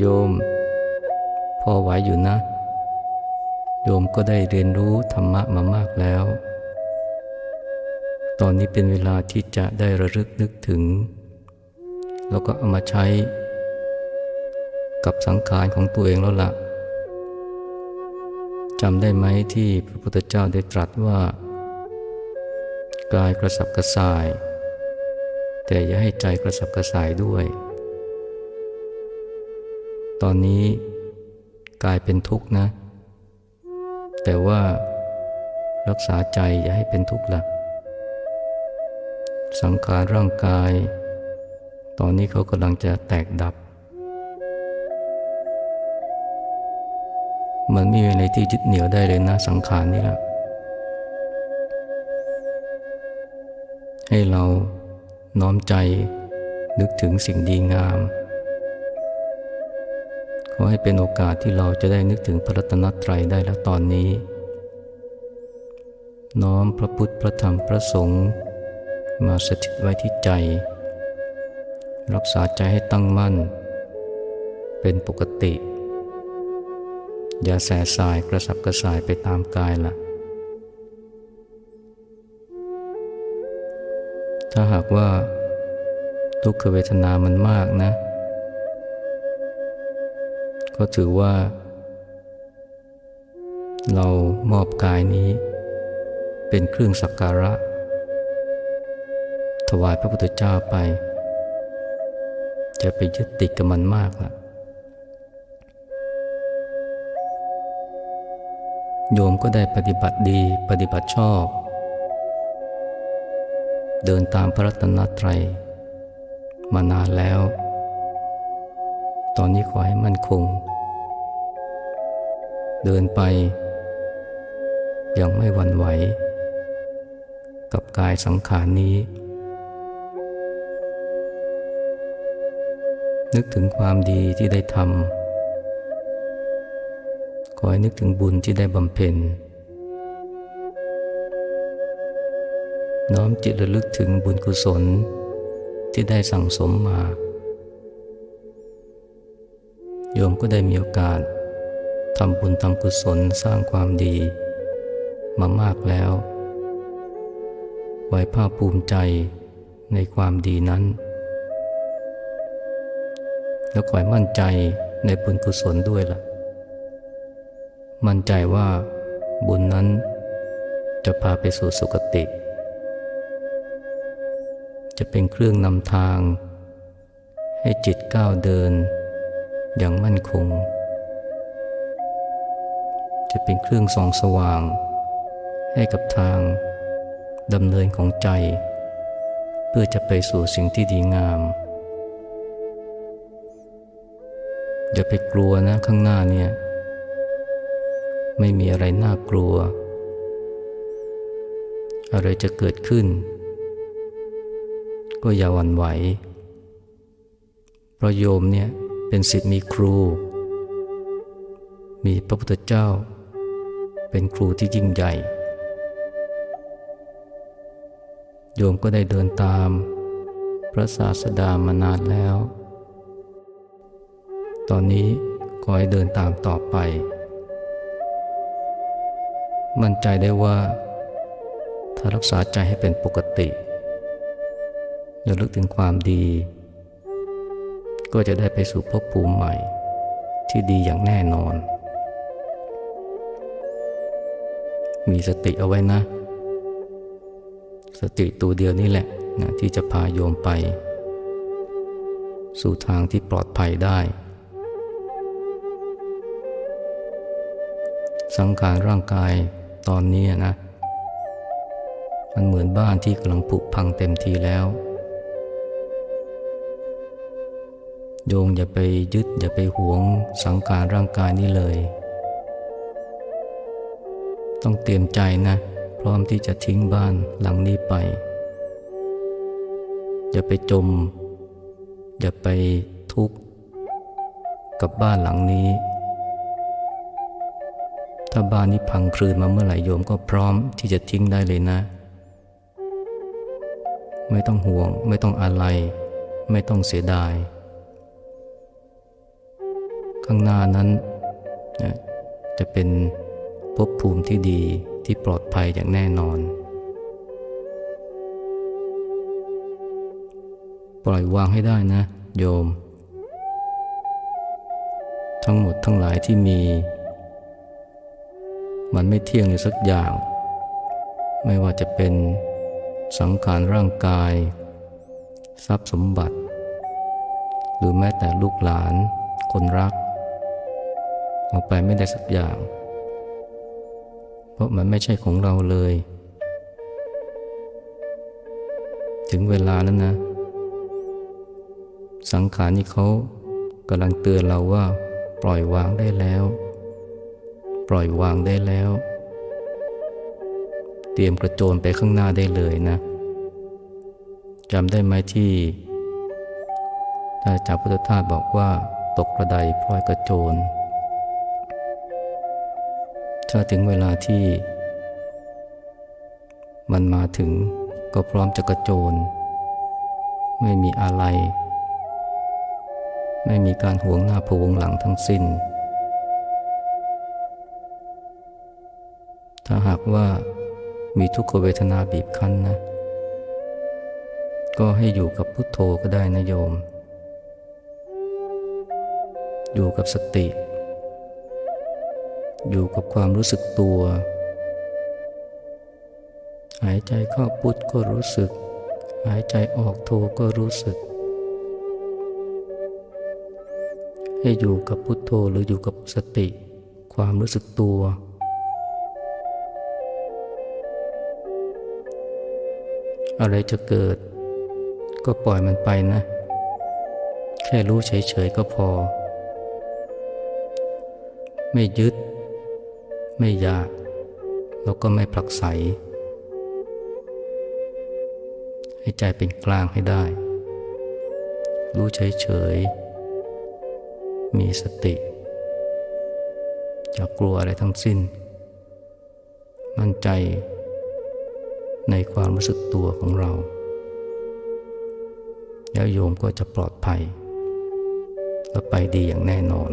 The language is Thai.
โยม พอไหวอยู่นะ โยมก็ได้เรียนรู้ธรรมะมามากแล้ว ตอนนี้เป็นเวลาที่จะได้ระลึกนึกถึง แล้วก็เอามาใช้ กับสังขารของตัวเองแล้วละ่ะจำได้ไหมที่พระพุทธเจ้าได้ตรัสว่ากายกระสับกระส่าย แต่อย่าให้ใจกระสับกระส่ายด้วย ตอนนี้กายเป็นทุกข์นะ แต่ว่ารักษาใจอย่าให้เป็นทุกข์ละสังขารร่างกาย ตอนนี้เขากำลังจะแตกดับ มันไม่มีอะไรที่ยึดเหนี่ยวได้เลยนะสังขารนี่ละให้เราน้อมใจนึกถึงสิ่งดีงาม อให้เป็นโอกาสที่เราจะได้นึกถึงพระรัตนตรัยได้แล้วตอนนี้ น้อมพระพุทธพระธรรมพระสงฆ์มาสถิตไว้ที่ใจ รักษาใจให้ตั้งมั่น เป็นปกติ อย่าแสสายกระสับกระส่ายไปตามกายละถ้าหากว่าทุกขเวทนามันมากนะ ก็ถือว่า เรามอบกายนี้ เป็นเครื่องสักการะ ถวายพระพุทธเจ้าไป จะไปยึดติดกับมันมากละโยมก็ได้ปฏิบัติดีปฏิบัติชอบ เดินตามพระรัตนตรัยมานานแล้ว ตอนนี้ขอให้มั่นคง เดินไป ยังไม่หวั่นไหว กับกายสังขารนี้ นึกถึงความดีที่ได้ทำขอให้นึกถึงบุญที่ได้บำเพ็ญน้อมจิตระลึกถึงบุญกุศลที่ได้สั่งสมมา โยมก็ได้มีโอกาสทำบุญทำกุศลสร้างความดี มามากแล้วไว้ภาคภูมิใจในความดีนั้น แล้วขอให้มั่นใจในบุญกุศลด้วยละ่ะ มั่นใจว่าบุญนั้นจะพาไปสู่สุคติ จะเป็นเครื่องนำทาง ให้จิตก้าวเดิน อย่างมั่นคง จะเป็นเครื่องส่องสว่าง ให้กับทางดำเนินของใจ เพื่อจะไปสู่สิ่งที่ดีงาม อย่าไปกลัวนะข้างหน้าเนี่ย ไม่มีอะไรน่ากลัว อะไรจะเกิดขึ้น ก็อย่าหวั่นไหวเพราะโยมเนี่ย เป็นศิษย์มีครู มีพระพุทธเจ้า เป็นครูที่ยิ่งใหญ่ โยมก็ได้เดินตาม พระศาสดามานานแล้ว ตอนนี้ขอให้เดินตามต่อไป มั่นใจได้ว่า ถ้ารักษาใจให้เป็นปกติอย่าลึกถึงความดี ก็จะได้ไปสู่ภพภูมิใหม่ ที่ดีอย่างแน่นอน มีสติเอาไว้นะ สติตัวเดียวนี่แหละนะที่จะพาโยมไป สู่ทางที่ปลอดภัยได้ สังขารร่างกายตอนนี้นะ มันเหมือนบ้านที่กำลังผุพังเต็มทีแล้ว โยงอย่าไปยึดอย่าไปหวงสังขารร่างกายนี้เลย ต้องเตรียมใจนะ พร้อมที่จะทิ้งบ้านหลังนี้ไป อย่าไปจม อย่าไปทุกข์กับบ้านหลังนี้ ถ้าบ้านนี้พังคลืนมาเมื่อไหร่โยมก็พร้อมที่จะทิ้งได้เลยนะ ไม่ต้องห่วง ไม่ต้องอะไร ไม่ต้องเสียดาย ข้างหน้านั้นนะจะเป็นภพภูมิที่ดีที่ปลอดภัยอย่างแน่นอน ปล่อยวางให้ได้นะ โยม ทั้งหมดทั้งหลายที่มี มันไม่เที่ยงอยู่สักอย่าง ไม่ว่าจะเป็นสังขารร่างกาย ทรัพย์สมบัติ หรือแม้แต่ลูกหลาน คนรัก เอาไปไม่ได้สักอย่าง เพราะมันไม่ใช่ของเราเลย ถึงเวลาแล้วนะ สังขารนี่เขากำลังเตือนเราว่า ปล่อยวางได้แล้ว ปล่อยวางได้แล้ว เตรียมกระโจนไปข้างหน้าได้เลยนะจำได้ไหมที่ท่านอาจารย์พุทธทาสบอกว่าตกกระไดพลอยกระโจน ถ้าถึงเวลาที่ มันมาถึงก็พร้อมจะกระโจน ไม่มีอะไร ไม่มีการห่วงหน้าพวงหลังทั้งสิ้น ถ้าหากว่ามีทุกขเวทนาบีบคั้นนะ ก็ให้อยู่กับพุทโธก็ได้นะโยม อยู่กับสติ อยู่กับความรู้สึกตัว หายใจเข้าพุทก็รู้สึก หายใจออกโทก็รู้สึก ให้อยู่กับพุทโธหรืออยู่กับสติ ความรู้สึกตัว อะไรจะเกิด ก็ปล่อยมันไปนะ แค่รู้เฉยๆก็พอ ไม่ยึด ไม่ยาก แล้วก็ไม่ผลักไส ให้ใจเป็นกลางให้ได้ รู้เฉยๆ มีสติ อย่ากลัวอะไรทั้งสิ้น มั่นใจในความรู้สึกตัวของเรา แล้วโยมก็จะปลอดภัย และไปดีอย่างแน่นอน